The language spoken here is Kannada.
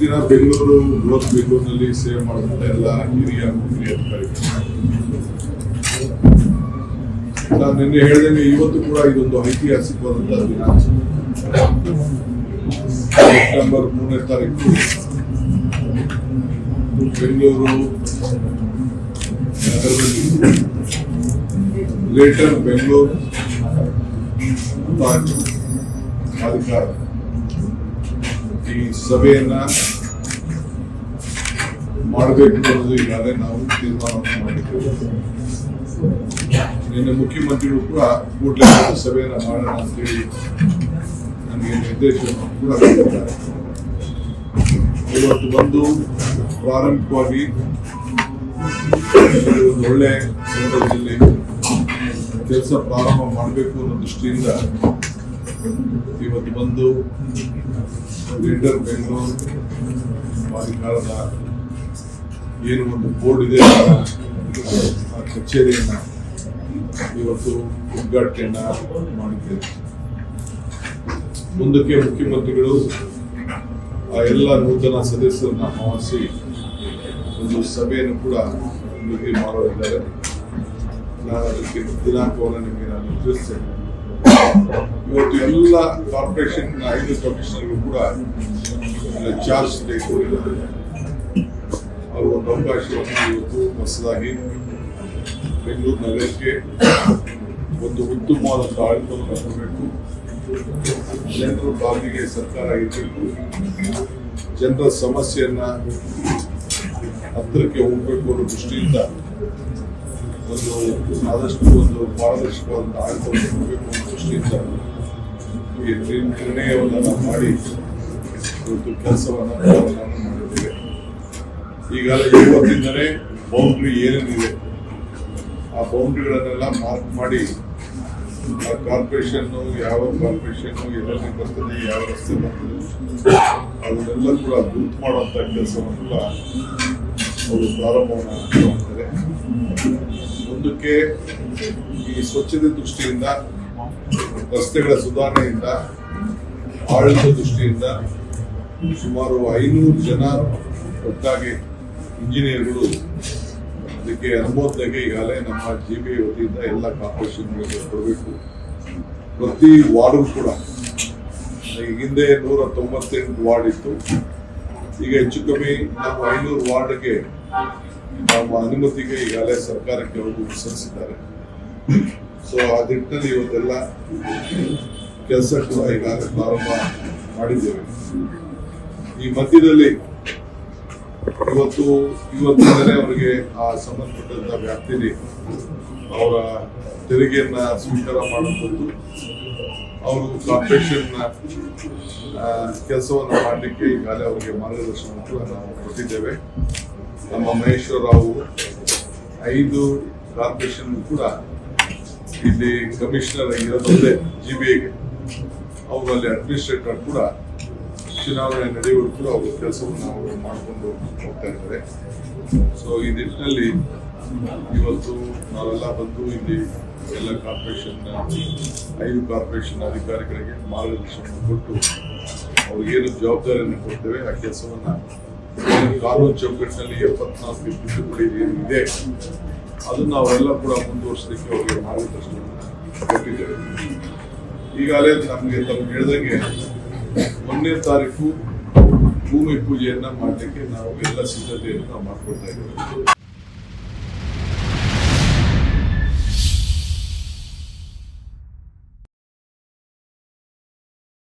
ದಿನ ಬೆಂಗಳೂರು ಬೃಹತ್ ಬೆಂಗಳೂರಿನಲ್ಲಿ ಸೇವೆ ಮಾಡಿದಂಥ ಎಲ್ಲ ಹಿರಿಯ ಹಿರಿಯ ಅಧಿಕಾರಿಗಳು ನಾನು ನಿನ್ನೆ ಹೇಳಿದಂಗೆ ಇವತ್ತು ಕೂಡ ಇದೊಂದು ಐತಿಹಾಸಿಕವಾದಂತಹ ದಿನ. ಸೆಪ್ಟೆಂಬರ್ ಮೂರನೇ ತಾರೀಕು, ಬೆಂಗಳೂರು ನಗರದಲ್ಲಿ ಗ್ರೇಟರ್ ಬೆಂಗಳೂರು ಅಧಿಕಾರ. ಈ ಸಭೆಯನ್ನ ಮಾಡಬೇಕು ಅನ್ನೋದು ಈಗಾಗಲೇ ನಾವು ತೀರ್ಮಾನವನ್ನು ಮಾಡಿದ್ದೇವೆ. ನಿನ್ನೆ ಮುಖ್ಯಮಂತ್ರಿಗಳು ಕೂಡ ಕೂಡಲೇ ಸಭೆಯನ್ನ ಮಾಡೋಣ ಅಂತೇಳಿ ನನಗೆ ನಿರ್ದೇಶನ ಕೂಡ ಕೊಟ್ಟಿದ್ದಾರೆ ಇವತ್ತು ಬಂದು ಒಂದು ಒಳ್ಳೆ ಸಂದರ್ಭದಲ್ಲಿ ಕೆಲಸ ಪ್ರಾರಂಭ ಮಾಡಬೇಕು ಅನ್ನೋ ದೃಷ್ಟಿಯಿಂದ ಇವತ್ತು ಬಂದು ಗ್ರೇಟರ್ ಬೆಂಗಳೂರು ಪ್ರಾಧಿಕಾರದ ಏನು ಒಂದು ಬೋರ್ಡ್ ಇದೆ ಆ ಕಚೇರಿಯನ್ನ ಇವತ್ತು ಉದ್ಘಾಟನೆಯನ್ನ ಮಾಡಿದ್ದೇವೆ. ಮುಂದಕ್ಕೆ ಮುಖ್ಯಮಂತ್ರಿಗಳು ಆ ಎಲ್ಲ ನೂತನ ಸದಸ್ಯರನ್ನ ಆಹ್ವಾನಿಸಿ ಒಂದು ಸಭೆಯನ್ನು ಕೂಡ ನಿಗದಿ ಮಾಡೋರಿದ್ದಾರೆ ನಾನು ಅದಕ್ಕೆ ದಿನಾಂಕವನ್ನು ನಿಮಗೆ ನಾನು ತಿಳಿಸ್ತೇನೆ. ಇವತ್ತು ಎಲ್ಲ ಕಾರ್ಪೊರೇಷನ್ ಐದು ಕಮಿಷನರ್ಗಳು ಕೂಡ ಚಾರ್ಜ್ ತೆಗೆದುಕೊಂಡಿದ್ದಾರೆ. ಅವರು ಒಂದು ಅವಕಾಶವನ್ನು ಇವತ್ತು ಹೊಸದಾಗಿ ಬೆಂಗಳೂರು ನಗರಕ್ಕೆ ಒಂದು ಉತ್ತಮವಾದ ಆಡಳಿತವನ್ನು ಕೊಡಬೇಕು ಜನರ ಬಾಗಿಗೆ ಸರ್ಕಾರ ಇರಬೇಕು. ಜನರ ಸಮಸ್ಯೆಯನ್ನ ಹತ್ತಿರಕ್ಕೆ ಹೋಗಬೇಕು ಅನ್ನೋ ದೃಷ್ಟಿಯಿಂದ ಒಂದು ಆದಷ್ಟು ಒಂದು ಪಾರದರ್ಶಕವಾದಂಥ ಅಂತ ಕೊಡಬೇಕು ಅನ್ನೋ ದೃಷ್ಟಿಯಿಂದ ಈ ನಿರ್- ನಿರ್ಣಯವನ್ನು ಮಾಡಿ ಇವತ್ತು ಕೆಲಸವನ್ನು ಮಾಡಿದ್ದೇವೆ. ಈಗಾಗಲೇ ಇವತ್ತಿಂದಲೇ ಬೌಂಡ್ರಿ ಏನೇನಿದೆ, ಆ ಬೌಂಡ್ರಿಗಳನ್ನೆಲ್ಲ ಮಾರ್ಕ್ ಮಾಡಿ ಆ ಕಾರ್ಪೊರೇಷನ್ನು ಯಾವ ಕಾರ್ಪೊರೇಷನ್ನು ಎಲ್ಲೆಲ್ಲಿ ಬರ್ತದೆ, ಯಾವ ರಸ್ತೆ ಬರ್ತದೆ, ಅದನ್ನೆಲ್ಲ ಕೂಡ ಗುರುತು ಮಾಡುವಂಥ ಕೆಲಸವನ್ನೆಲ್ಲ ಅವರು ಪ್ರಾರಂಭವನ್ನು ಮಾಡ್ತಾರೆ. ಮುಂದಕ್ಕೆ ಈ ಸ್ವಚ್ಛತೆ ದೃಷ್ಟಿಯಿಂದ, ರಸ್ತೆಗಳ ಸುಧಾರಣೆಯಿಂದ, ಆಡಳಿತ ದೃಷ್ಟಿಯಿಂದ ಸುಮಾರು ಐನೂರು ಜನ ಒಟ್ಟಾಗಿ ಇಂಜಿನಿಯರ್ಗಳು ಅದಕ್ಕೆ ಅನುಮೋದನೆಗೆ ಈಗಾಗಲೇ ನಮ್ಮ ಜಿ ಬಿ ವತಿಯಿಂದ ಎಲ್ಲ ಕಾರ್ಪೊರೇಷನ್ಗಳಿಗೆ ಕೊಡಬೇಕು. ಪ್ರತಿ ವಾರ್ಡು ಕೂಡ. ಹಿಂದೆ ನೂರ ತೊಂಬತ್ತೆಂಟು ವಾರ್ಡ್ ಇತ್ತು. ಈಗ ಹೆಚ್ಚು ಕಮ್ಮಿ ನಾವು ಐನೂರು ವಾರ್ಡ್ಗೆ ನಮ್ಮ ಅನುಮತಿಗೆ ಈಗಾಗಲೇ ಸರ್ಕಾರಕ್ಕೆ ಅವರು ಸಲ್ಲಿಸಿದ್ದಾರೆ. ಸೊ ಆ ದಿಟ್ಟಲ್ಲಿ ಇವತ್ತೆಲ್ಲ ಕೆಲಸ ಕೂಡ ಈಗಾಗಲೇ ಪ್ರಾರಂಭ ಮಾಡಿದ್ದೇವೆ. ಈ ಮಧ್ಯದಲ್ಲಿ ಇವತ್ತು, ಇವತ್ತಿಂದಲೇ ಅವರಿಗೆ ಆ ಸಂಬಂಧಪಟ್ಟಂತ ವ್ಯಾಪ್ತಿಯಲ್ಲಿ ಅವರ ತೆರಿಗೆಯನ್ನ ಸ್ವೀಕಾರ ಮಾಡುವಂಥದ್ದು, ಅವರು ಕಾರ್ಪೊರೇಷನ್ ಕೆಲಸವನ್ನು ಮಾಡಲಿಕ್ಕೆ ಈಗಾಗಲೇ ಅವರಿಗೆ ಮಾರ್ಗದರ್ಶನ ಕೂಡ ನಾವು ಕೊಟ್ಟಿದ್ದೇವೆ. ನಮ್ಮ ಮಹೇಶ್ವರ ರಾವು ಐದು ಕಾರ್ಪೊರೇಷನ್ ಕೂಡ ಇಲ್ಲಿ ಕಮಿಷನರ್ ಆಗಿರೋದಲ್ಲೇ ಜಿ ಬಿ ಐಗೆ ಅವರು ಅಲ್ಲಿ ಅಡ್ಮಿನಿಸ್ಟ್ರೇಟರ್ ಕೂಡ ಚುನಾವಣೆ ನಡೆಯುವುದು ಕೂಡ ಅವರು ಕೆಲಸವನ್ನು ಅವರು ಮಾಡಿಕೊಂಡು ಹೋಗ್ತಾ ಇದ್ದಾರೆ. ಸೊ ಈ ನಿಟ್ಟಿನಲ್ಲಿ ಇವತ್ತು ನಾವೆಲ್ಲ ಬಂದು ಇಲ್ಲಿ ಎಲ್ಲ ಕಾರ್ಪೊರೇಷನ್, ಐದು ಕಾರ್ಪೊರೇಷನ್ ಅಧಿಕಾರಿಗಳಿಗೆ ಮಾರ್ಗದರ್ಶನ ಕೊಟ್ಟು ಅವ್ರಿಗೇನು ಜವಾಬ್ದಾರಿಯನ್ನು ಕೊಡ್ತೇವೆ, ಆ ಕೆಲಸವನ್ನ ಕಾನೂನು ಚೌಕಟ್ಟಿನಲ್ಲಿ ಎಪ್ಪತ್ನಾಲ್ಕು ತಿದ್ದುಪಡಿ ಏನಿದೆ ಅದನ್ನ ನಾವೆಲ್ಲ ಕೂಡ ಮುಂದುವರಿಸಲಿಕ್ಕೆ ಅವರಿಗೆ ಮಾರ್ಗದರ್ಶನ ಕೊಟ್ಟಿದ್ದೇವೆ. ಈಗಾಗಲೇ ನಮಗೆ ತಮ್ಗೆ ಹೇಳಿದಂಗೆ ಒಂದನೇ ತಾರೀಕು ಭೂಮಿ ಪೂಜೆಯನ್ನು ಮಾಡಲಿಕ್ಕೆ ನಾವು ಎಲ್ಲ ಸಿದ್ಧತೆಯನ್ನು ನಾವು ಮಾಡ್ಕೊಳ್ತಾ ಇದ್ದೇವೆ.